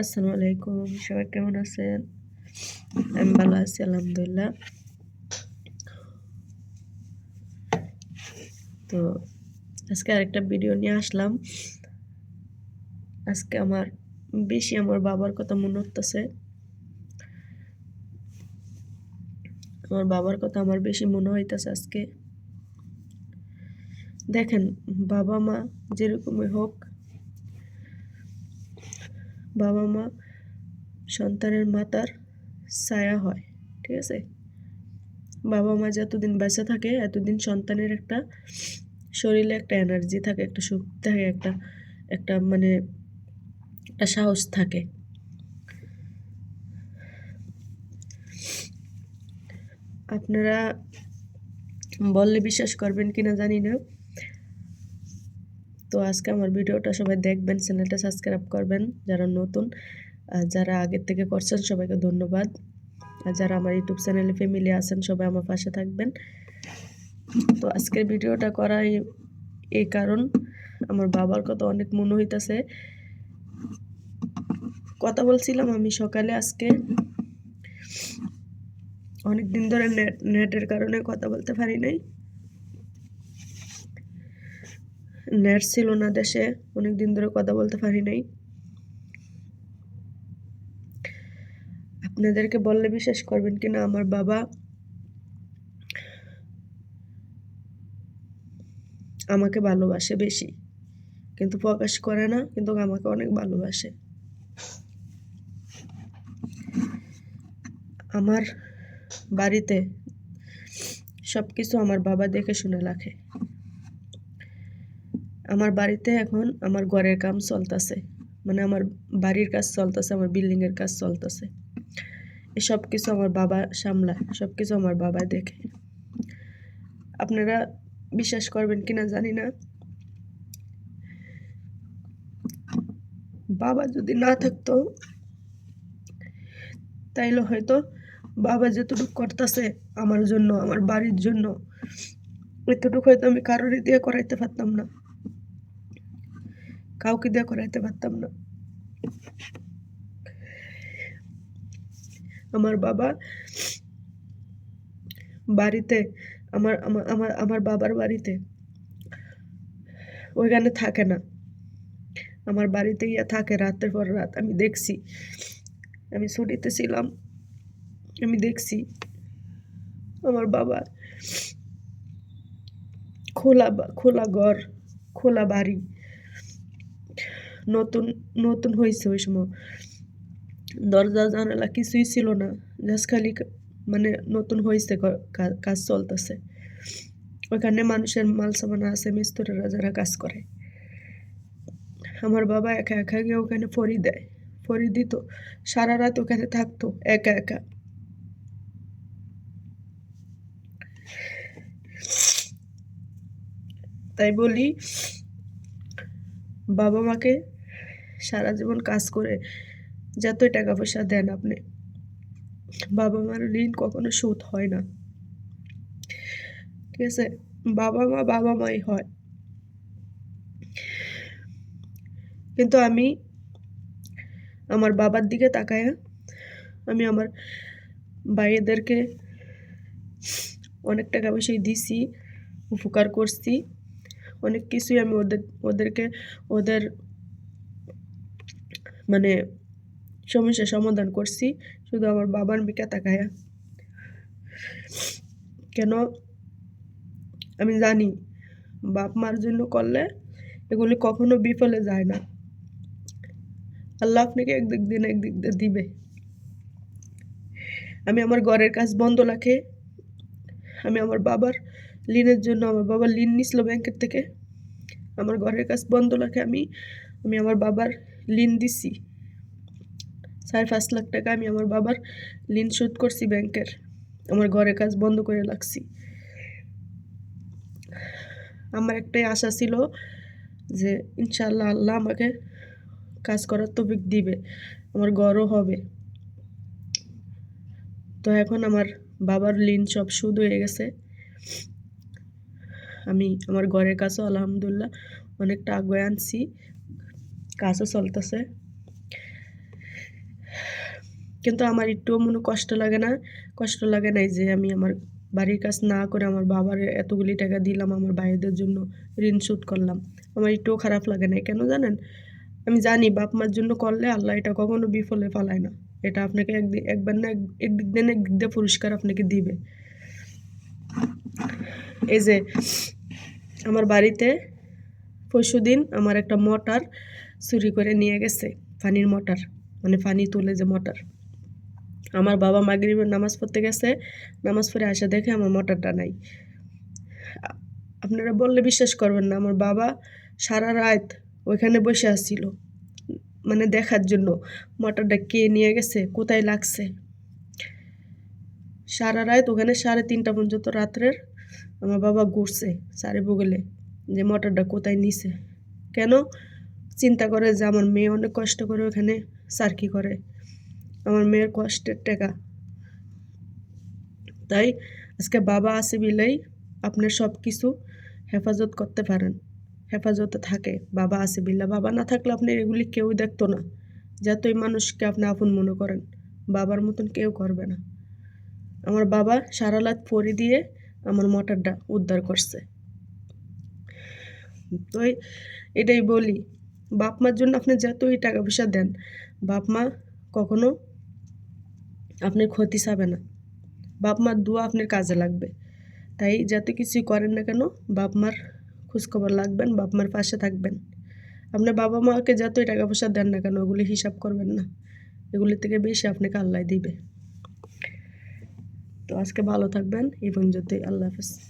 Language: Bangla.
আসসালামু আলাইকুম, সবাই কেমন আছেন? আমি ভালো আছি, আলহামদুলিল্লাহ। তো আজকে আরেকটা ভিডিও নিয়ে আসলাম। আজকে আমার বেশি আমার বাবার কথা মনে হতেছে আমার বাবার কথা আমার বেশি মনে হইতেছে আজকে। দেখেন বাবা মা যেরকমই হোক বাবা মা সন্তানের মাতার ছায়া হয়, ঠিক আছে? বাবা মা যতদিন বেঁচে থাকে, এতদিন সন্তানের একটা শরীরে একটা এনার্জি থাকে, একটা শক্তি থাকে, একটা একটা মানে একটা সাহস থাকে। আপনারা বললে বিশ্বাস করবেন কিনা জানি না। তো আজকে আমার ভিডিওটা সবাই দেখবেন, চ্যানেলটা সাবস্ক্রাইব করবেন যারা নতুন। যারা আগের থেকে করছেন সবাইকে ধন্যবাদ। আর যারা আমার ইউটিউব চ্যানেলে ফ্যামিলি আছেন, সবাই আমার পাশে থাকবেন। তো আজকের ভিডিওটা করাই এই কারণ, আমার বাবার কথা অনেক মনে হইতাছে। কথা বলছিলাম আমি সকালে আজকে। অনেক দিন ধরে নেট নেটের কারণে কথা বলতে পারি নাই। নেট ছিল না দেশে। অনেক দিন ধরে কথা বলতে পারি নাই। আপনাদেরকে বললে বিশ্বাস করবেন কিনা আমার বাবা আমাকে ভালোবাসে বেশি। কিন্তু প্রকাশ করে না, কিন্তু আমাকে অনেক ভালোবাসে। আমার বাড়িতে সব কিছু আমার বাবা দেখে শুনে রাখে। আমার বাড়িতে এখন আমার ঘরের কাম চলতেছে। মানে আমার বাড়ির কাজ চলতেছে, আমার বিল্ডিংয়ের কাজ চলতেছে। এসব কিছু আমার বাবা সামলায় সব কিছু আমার বাবা দেখে। আপনারা বিশ্বাস করবেন কিনা জানি না। বাবা যদি না থাকতো, তাইলে হয়তো বাবা যেতটুকু করতেছে আমার জন্য, আমার বাড়ির জন্য, এতটুকু হয়তো আমি কারোর দিয়ে করাইতে পারতাম না। কাউকে দিয়ে করাইতে পারতাম না। আমার বাবা বাড়িতে, আমার আমার আমার বাবার বাড়িতে ওইখানে থাকে না। আমার বাড়িতে ইয়া থাকে রাতের পর রাত। আমি দেখছি। আমি ছুটিতে ছিলাম। আমি দেখছি। আমার বাবা খোলা খোলা ঘর, খোলা বাড়ি। নতুন নতুন হয়েছে ওই সময়। দরজা, জানালা কিছুই ছিল না। জাস্ট খালি মানে নতুন হয়েছে কাজ চলতেছে। ওইখানে মানুষের মাল সামান আছে, মিস্ত্রিরা যারা কাজ করে। আমার বাবা একা একা গিয়ে ওখানে ফরি দেয়। ফরি দিত। সারা রাত ওখানে থাকতো, একা একা। তাই বলি, বাবা মাকে সারা জীবন কাজ করে যতই টাকা পয়সা দেন আপনি। বাবা মার ঋণ কখনো শোধ হয় না। ঠিক আছে? বাবা মা বাবা মাই হয়। কিন্তু আমি আমার বাবার দিকে তাকায় আমি আমার ভাইয়েদেরকে অনেক টাকা পয়সাই দিছি, উপকার করছি। অনেক কিছুই আমি ওদের, ওদেরকে, ওদের মানে সমস্যার সমাধান করছি। শুধু আমার বাবার মিকা তাকায়া। কেন? আমি জানি, বাপ মার জন্য করলে এগুলি কখনো বিফলে যায় না। আল্লাহ আপনাকে একদিক দিন একদিক দিবে। আমি আমার ঘরের কাজ বন্ধ রাখে। আমি আমার বাবার লিনের জন্য, আমার বাবা লিন নিছিল ব্যাংকের থেকে। আমার ঘরের কাজ বন্ধ রাখে আমি। আমি আমার বাবার লিন দিছি। সাড়ে পাঁচ লাখ টাকা আমি আমার বাবার লিন শোধ করছি ব্যাংকের। আমার ঘরের কাজ বন্ধ করে রাখছি। আমার একটাই আশা ছিল যে ইনশাল্লাহ আল্লাহ আমাকে কাজ করার তফিক দিবে। আমার গড়ও হবে। তো এখন আমার বাবার লিন সব সুদ হয়ে গেছে। আমি আমার ঘরের কাছেও আলহামদুলিল্লাহ অনেকটা আগে আনছি। কাজও চলতেছে। কিন্তু আমার একটুও মনে কষ্ট লাগে না। কষ্ট লাগে নাই যে আমি আমার বাড়ির কাজ না করে আমার বাবার এতগুলি টাকা দিলাম, আমার ভাইদের জন্য ঋণ শোধ করলাম। আমার একটুও খারাপ লাগে না কেন জানেন? আমি জানি বাপ মার জন্য করলে আল্লাহ এটা কখনো বিফলে ফালায় না। এটা আপনাকে একদিন একবার না একদিক দিয়ে না একদিক দিয়ে পুরস্কার আপনাকে দিবে। এই যে আমার বাড়িতে পরশু দিন আমার একটা মোটর চুরি করে নিয়ে গেছে পানির মোটর মানে পানি তুলে যে মোটর। আমার বাবা মাগরিবের নামাজ পড়তে গেছে, নামাজ পড়ে আসে দেখে আমার মোটরটা নাই। আপনারা বললে বিশ্বাস করবেন না, আমার বাবা সারা রাত ওইখানে বসে আসছিল মানে দেখার জন্য মোটরটা কে নিয়ে গেছে, কোথায় লাগছে। সারা রাত ওখানে সাড়ে তিনটা পর্যন্ত রাত্রের আমার বাবা ঘুরছে সারে বগলে যে মোটরটা কোথায় নিছে। কেন? চিন্তা করে যে আমার মেয়ে অনেক কষ্ট করে ওখানে সার্কি করে। আমার মেয়ের কষ্টের টাকা। তাই আজকে বাবা আছে বিলেই আপনার সব কিছু হেফাজত করতে পারেন। হেফাজতে থাকে, বাবা আছে বিল্লা বাবা না থাকলে আপনি এগুলি কেউ দেখতো না। যতই মানুষকে আপনি আপন মনে করেন, বাবার মতন কেউ করবে না। আমার বাবা সারা রাত পরি দিয়ে আমার মোটরটা উদ্ধার করছে। তো এটাই বলি বাপ মার জন্য আপনি যতই টাকা পয়সা দেন, বাপ মা কখনো আপনার ক্ষতি চাবে না। বাপ মার দোয়া আপনার কাজে লাগবে। তাই যত কিছুই করেন না কেন, বাপ মার খোঁজখবর লাগবেন, বাপ মার পাশে থাকবেন। আপনার বাবা মাকে যতই টাকা পয়সা দেন না কেন, ওগুলি হিসাব করবেন না। এগুলি থেকে বেশি আপনাকে আল্লাহ দিবে। তো আজকে ভালো থাকবেন এবং যদি আল্লাহ হাফেজ।